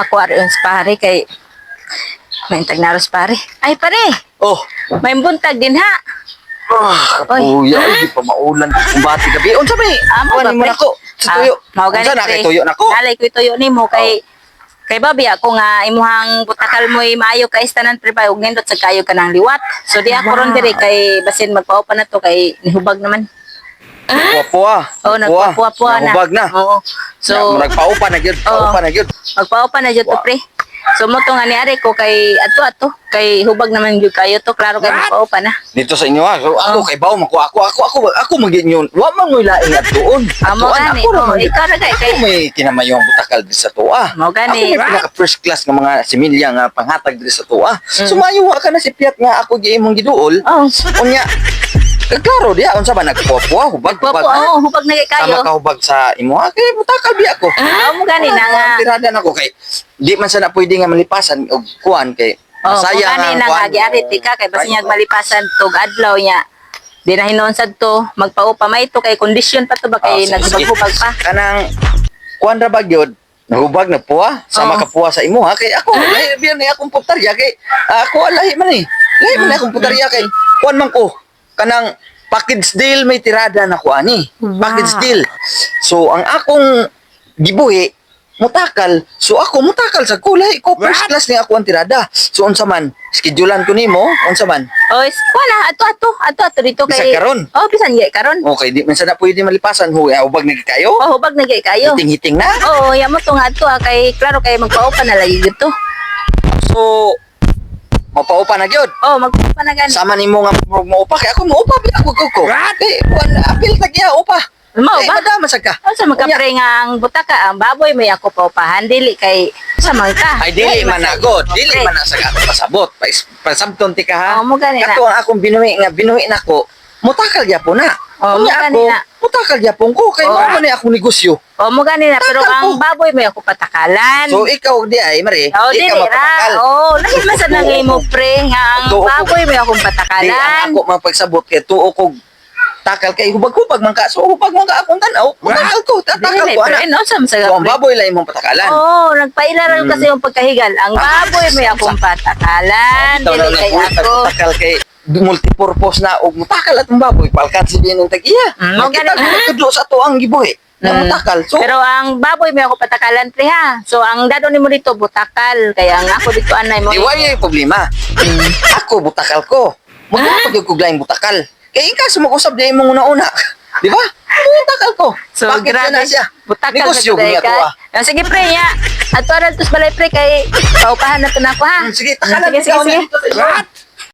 ako aron sa pare kay may tagnaros pare. Ay pare, Oh. may buntag din ha. Ah, Oy. kuya, ay, di pa maulan kung bati gabi. Unsa may? Amo Kuhanin mo nako. Sa tuyo. Ah, mao Unsa na kay tuyo nako? Nalay ko tuyo nimo kay kay babi ako nga imuhang butakal mo'y maayo kay istanan pre ba ug nindot sa kayo ka ng liwat. So di ako ron dire kay basin magpaupa na to kay nihubag naman. Puwa-puwa. Oh, nagpapuwa-puwa na. Nahubag na. Oo. So, nagpaupa na gyud, paupa na gyud. magpaupa na jud to pre. So mo to nga niari ko kay ato ato kay hubag naman jud kayo to klaro kay magpaupa na. Dito sa inyo ha. So, ako kay bawo mako ako ako ako ako magin yun. Wa man moy laing at doon. Amo gani. Oh, gyud. ikaw ra kay Ako kay may kinamayo ang butakal sa tuwa. Mao gani. Ako may pinaka first class nga mga similya nga panghatag diri sa tuwa. Sumayo wa ka na si Piat nga ako gi imong giduol. Oh, Unya. Klaro diha unsa ba nagpuwa hubag Papo, hubag. na. oh, hubag na kay kayo. Tama ka hubag sa imo. Ah, kay butakal bi ako. Ah, mo gani na nga. Tirada na ko kay di man sana pwede nga malipasan og kuan kay Oh, masaya gani na nga giarit ka kay basinyag malipasan tog adlaw niya. Di na hinunsad to, magpaupa may to kay kondisyon pa to ba kay Ah, naghubag-hubag pa. kanang kuan ra ba gyud nahubag na puwa sama ka puwa sa imo ha kay ako lahi biyan ni akong putarya kay ako lahi man eh lahi man akong putarya kay kuan man ko kanang package deal may tirada na ko ani. Package Wow. deal. So ang akong gibuhi mutakal. So ako mutakal sa kulay. Ko first class ni ako ang tirada. So unsa man? Schedulean ko nimo unsa man? Oh, is wala ato ato. Ato ato dito Bisan kay karon? Oh, bisan gay karon. okay di man sana pwede malipasan. Hu ubag ni kayo Oh, hubag na gay kayo. hiting-hiting na. Oo, oh, yamo to nga ato ah, kay klaro kay magpaupa na lagi gito. So, mapaupa na gyud. Oh, magpaupa na gani. Sama nimo nga mo- maupa kay ako maupa bi ako ko. Eh, buwan apil ta giya upa. Mao Eh, ba? madama sa ka. Oh, sa magkapre nga ang butaka, ang baboy may ako paupahan dili kay sa man ka. Ay dili man na god, dili Okay. man sa ka pasabot. Pasabton ti ka ha. Oh, mo gani na. Kato ang akong binuhi nga binuhi nako. Mutakal gyapon na. Oh, mo Unya gani ako, na. mutakal gyapon ko kay Oh. mao man ni akong negosyo. Oh, mo gani na pero ang ko. baboy may ako patakalan. So ikaw di ay mari, Oh, di dili ka ra. mapatakal. Oh, lahi man sa nang imo pre nga ang Tuo ko- baboy may akong Di ang patakalan. ako mapagsabot kay tuo ko takal kay hubag-hubag man ka. So hubag man ka akong tanaw. Mutakal ko, tatakal Dili ko ana. ino sa sa So, ang baboy lang imong patakalan. Oh, nagpailaran Mm. kasi yung pagkahigal. Ang baboy may akong patakalan. Dili na kay ako. Takal kay multipurpose na og mutakal at baboy palkan si din ng tagiya. Mm, ganun. ko tudlo sa to ang gibuhi. Na Mm. mutakal. So Pero ang baboy may ako patakalan pre ha. So ang dado nimo dito butakal kaya ang ako dito anay mo. di wala yung problema. Ako butakal ko. Mo Ah? ko glaing butakal. Kay ika sumag-usab di mo una-una. Di ba? Butakal ko. So Bakit grabe na siya? Butakal Negosyo sa niya to ah. Ah, sige pre ya. Ato ra tus balay pre kay paupahan na to na ako ha. Mm, Sige, takalan sige sige ikaw sige.